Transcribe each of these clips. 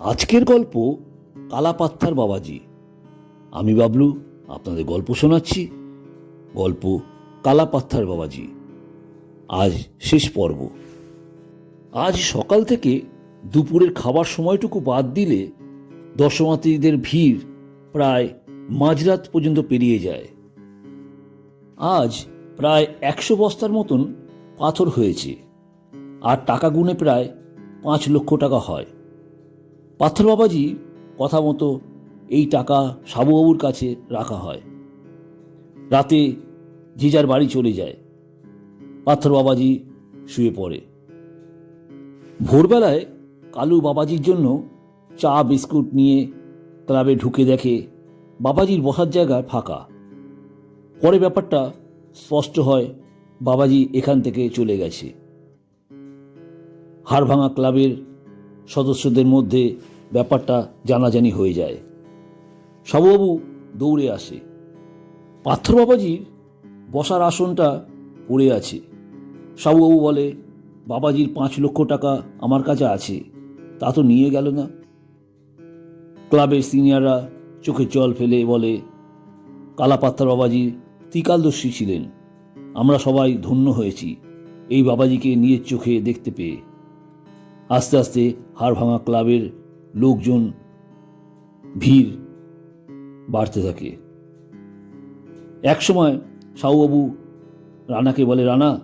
আজকের গল্প কালাপাত্থার বাবাজি। আমি বাবলু, আপনাদের গল্প শোনাচ্ছি। গল্প কালাপাত্থার বাবাজি। আজ শেষ পর্ব। আজ সকাল থেকে দুপুরের খাবার সময়টুকু বাদ দিলে দর্শনার্থীদের ভিড় প্রায় মাঝরাত পর্যন্ত পেরিয়ে যায়। আজ প্রায় একশো বস্তার মতন পাথর হয়েছে। আর টাকা গুনে প্রায় পাঁচ লক্ষ টাকা হয়। পাথর বাবাজি কথা মতো এই টাকা সাবুবাবুর কাছে রাখা হয়। রাতে যে যার বাড়ি চলে যায়, পাথর বাবাজি শুয়ে পড়ে। ভোরবেলায় কালু বাবাজির জন্য চা, বিস্কুট নিয়ে ক্লাবে ঢুকে দেখে বাবাজির বসার জায়গা ফাঁকা। পরে ব্যাপারটা স্পষ্ট হয় বাবাজি এখান থেকে চলে গেছে। হাড়ভাঙা ক্লাবের সদস্যদের মধ্যে ব্যাপারটা জানাজানি হয়ে যায়। সাবুবাবু দৌড়ে আসে। পাথর বাবাজির বসার আসনটা পড়ে আছে। সাবুবাবু বলে, বাবাজির পাঁচ লক্ষ টাকা আমার কাছে আছে, তা তো নিয়ে গেল না। ক্লাবের সিনিয়ররা চোখে জল ফেলে বলে কালাপাত্তার বাবাজি ত্রিকালদর্শী ছিলেন, আমরা সবাই ধন্য হয়েছি, এই বাবাজিকে নিজের চোখে দেখতে পেয়ে। আস্তে আস্তে হাড় ভাঙা ক্লাবের লোকজন ভিড় বাড়তে থাকে। একসময় সাউবাবু রানাকে বলে, রানা,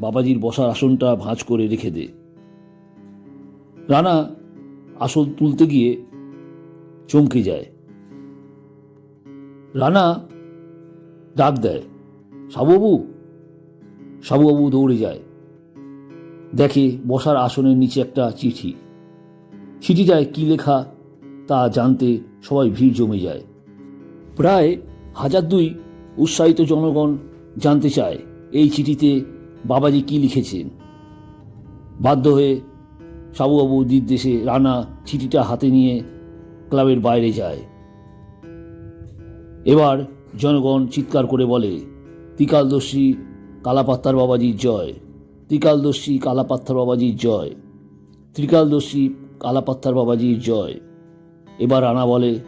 বাবাজির বসার আসনটা ভাঁজ করে রেখে দে। রানা আসন তুলতে গিয়ে চমকে যায়। রানা ডাক দেয় সাবুবাবু সাবুবাবু দৌড়ে যায়। দেখে বসার আসনের নিচে একটা চিঠি। চিঠিটায় কি লেখা তা জানতে সবাই ভিড় জমে যায়। প্রায় হাজার দুই উৎসাহিত জনগণ জানতে চায় এই চিঠিতে বাবাজি কি লিখেছেন। বাধ্য হয়ে সাবুবাবু নির্দেশে রানা চিঠিটা হাতে নিয়ে ক্লাবের বাইরে যায়। এবার জনগণ চিৎকার করে বলে ত্রিকালদর্শী কালাপাত্তার বাবাজির জয়। ত্রিকালদর্শী কালাপাত্তার বাবাজির জয়। ত্রিকালদর্শী কালাপাত্তার বাবাজির জয়। এবার রানা বলে,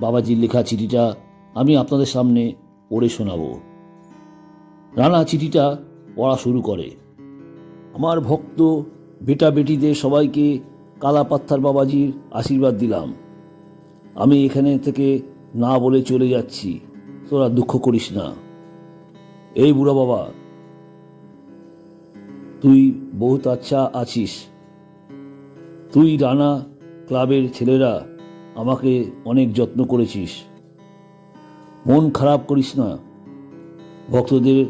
বাবাজির লেখা চিঠিটা আমি আপনাদের সামনে পড়ে শোনাবো। রানা চিঠিটা পড়া শুরু করে। আমার ভক্ত বেটা বেটিদের সবাইকে কালাপাত্থার বাবাজির আশীর্বাদ দিলাম। আমি এখানে থেকে না বলে চলে যাচ্ছি। তোরা দুঃখ করিস না। এই বুড়া বাবা তুই বহুত আচ্ছা আছিস। তুই রানা ক্লাবের ছেলেরা আমাকে অনেক যত্ন করেছিস। মন খারাপ করিস না। ভক্তদের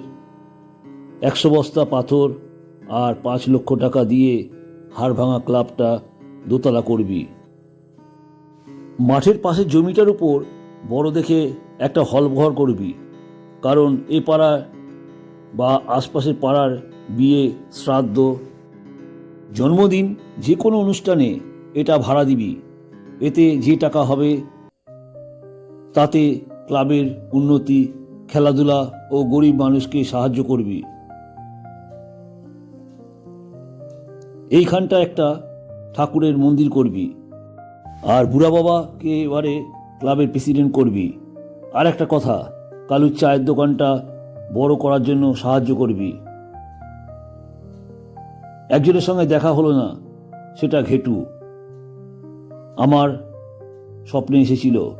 একশো বস্তা পাথর আর পাঁচ লক্ষ টাকা দিয়ে হাড় ভাঙা ক্লাবটা দোতলা করবি। মাঠের পাশের জমিটার উপর বড় দেখে একটা হল ঘর করবি। কারণ এ পাড়ার বা আশপাশের পাড়ার বিয়ে, শ্রাদ্ধ, জন্মদিন যে কোনো অনুষ্ঠানে এটা ভাড়া দিবি। এতে যে টাকা হবে, তাতে ক্লাবের উন্নতি, খেলাধুলা ও গরিব মানুষকে সাহায্য করবি। এইখানটা একটা ঠাকুরের মন্দির করবি। আর বুড়া বাবাকে এবারে ক্লাবের প্রেসিডেন্ট করবি। আর একটা কথা, কালুর চায়ের দোকানটা বড় করার জন্য সাহায্য করবি। একজনের সঙ্গে দেখা হলো না, সেটা ঘেটু। আমার স্বপ্নে এসেছিল,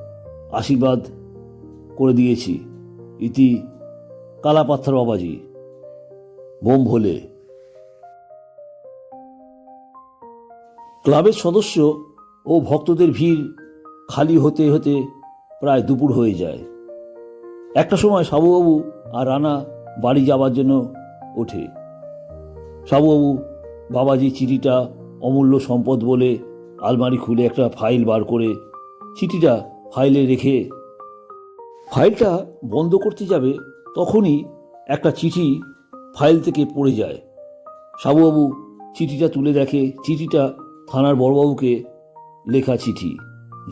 আশীর্বাদ করে দিয়েছি। ইতি কালা পাথর বাবাজি, বোম ভোলে ক্লাবের সদস্য ও ভক্তদের ভিড় খালি হতে হতে প্রায় দুপুর হয়ে যায়। একটা সময় সাবুবাবু আর রানা বাড়ি যাবার জন্য ওঠে। সাবুবাবু বাবাজি চিঠিটা অমূল্য সম্পদ বলে আলমারি খুলে একটা ফাইল বার করে চিঠিটা ফাইলে রেখে ফাইলটা বন্ধ করতে যাবে তখনই একটা চিঠি ফাইল থেকে পড়ে যায়। সাবুবাবু চিঠিটা তুলে দেখে, চিঠিটা থানার বড়বাবুকে লেখা চিঠি,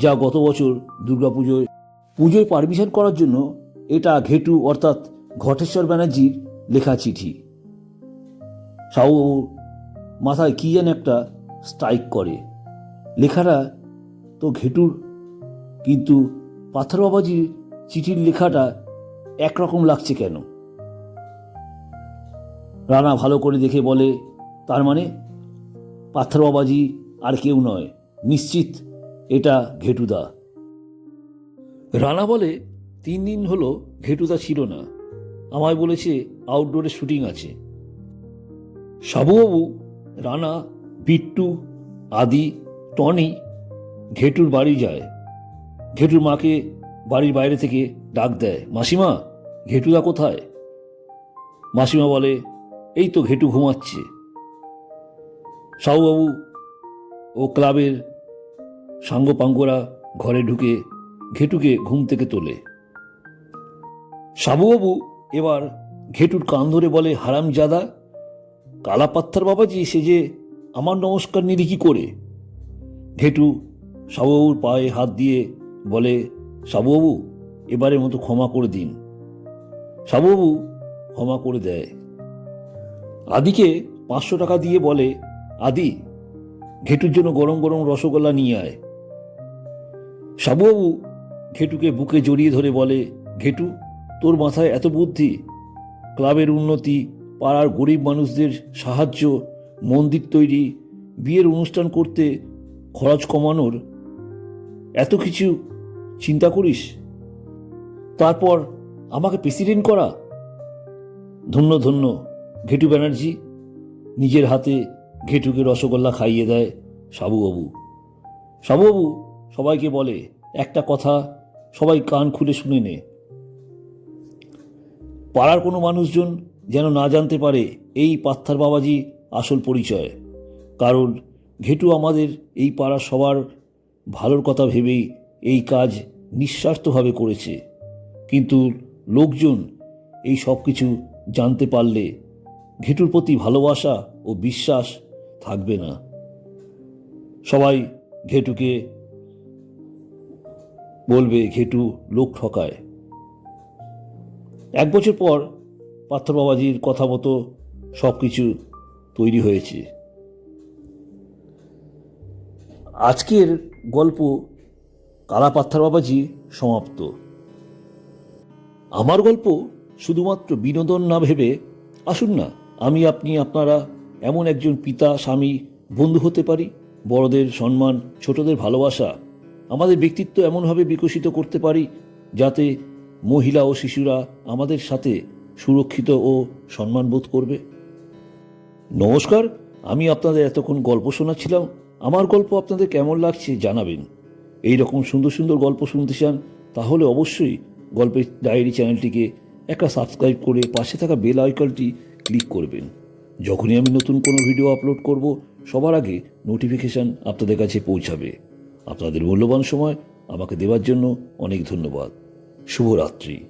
যা গত বছর দুর্গাপুজোয়, পুজোয় পারমিশন করার জন্য এটা ঘেটু অর্থাৎ ঘটেশ্বর ব্যানার্জির লেখা চিঠি। সাহুবাবুর মাথায় কি যেন একটা স্ট্রাইক করে। লেখাটা তো ঘেটুর, কিন্তু পাথর বাবাজির চিঠির লেখাটা একরকম লাগছে কেন? রানা ভালো করে দেখে বলে, তার মানে পাথর বাবাজি আর কেউ নয়, নিশ্চিত এটা ঘেটুদা। রানা বলে, তিন দিন হলো ঘেটুদা ছিল না। আমায় বলেছে আউটডোরে শুটিং আছে। সাবুবাবু রানা, বিট্টু, আদি, টনি, ঘেটুর বাড়ি যায়। ঘেটুর মাকে বাড়ির বাইরে থেকে ডাক দেয়, মাসিমা, ঘেটুদা কোথায়? মাসিমা বলে, এই তো ঘেটু ঘুমাচ্ছে। সাহুবাবু ও ক্লাবের সাঙ্গপাঙ্গরা ঘরে ঢুকে ঘেটুকে ঘুম থেকে তোলে। সাবুবাবু এবার ঘেটুর কান ধরে বলে, হারামজাদা কালাপাত্থার বাবাজি সে যে আমার নমস্কার নিলি কি করে? ঘেটু সাবুবাবুর পায়ে হাত দিয়ে বলে, সাবুবাবু, এবারের মতো ক্ষমা করে দিন। সাবুবাবু ক্ষমা করে দেয়। আদিকে পাঁচশো টাকা দিয়ে বলে, আদি, ঘেটুর জন্য গরম গরম রসগোল্লা নিয়ে আয়। সাবুবাবু ঘেটুকে বুকে জড়িয়ে ধরে বলে, ঘেটু, তোর মাথায় এত বুদ্ধি? ক্লাবের উন্নতি পাড়ার গরিব মানুষদের সাহায্য, মন্দির তৈরি, বিয়ের অনুষ্ঠান করতে খরচ কমানোর এত কিছু চিন্তা করিস? তারপর আমাকে প্রেসিডেন্ট করা? ধন্য ধন্য, ঘেটু ব্যানার্জি। নিজের হাতে ঘেটুকে রসগোল্লা খাইয়ে দেয় সাবুবাবু সাবুবাবু সবাইকে বলে, একটা কথা সবাই কান খুলে শুনে নে। পাড়ার কোনো মানুষজন যেন না জানতে পারে এই পাত্থার বাবাজি আসল পরিচয়। কারণ ঘেটু আমাদের এই পাড়ার সবার ভালোর কথা ভেবেই এই কাজ নিঃস্বার্থভাবে করেছে। কিন্তু লোকজন এই সব কিছু জানতে পারলে ঘেটুর প্রতি ভালোবাসা ও বিশ্বাস থাকবে না। সবাই ঘেটুকে বলবে, ঘেটু লোক ঠকায়। এক বছর পর পাথর বাবাজির কথা মতো সব কিছু তৈরি হয়েছে। আজকের গল্প কালা বাবাজি সমাপ্ত। আমার গল্প শুধুমাত্র বিনোদন না ভেবে আসুন না, আমি, আপনি, আপনারা এমন একজন পিতা, স্বামী, বন্ধু হতে পারি। বড়দের সম্মান, ছোটদের ভালোবাসা আমাদের ব্যক্তিত্ব এমনভাবে বিকশিত করতে পারি যাতে মহিলা ও শিশুরা আমাদের সাথে সুরক্ষিত ও সম্মান বোধ করবে? নমস্কার, আমি আপনাদের এতক্ষণ গল্প শোনাচ্ছিলাম। আমার গল্প আপনাদের কেমন লাগছে জানাবেন। এই রকম সুন্দর সুন্দর গল্প শুনতে চান, তাহলে অবশ্যই গল্পের ডায়েরি চ্যানেলটিকে একটা সাবস্ক্রাইব করে পাশে থাকা বেল আইকনটি ক্লিক করবেন। যখনই আমি নতুন কোনো ভিডিও আপলোড করব, সবার আগে নোটিফিকেশান আপনাদের কাছে পৌঁছাবে। আপনাদের মূল্যবান সময় আমাকে দেওয়ার জন্য অনেক ধন্যবাদ। শুভরাত্রি।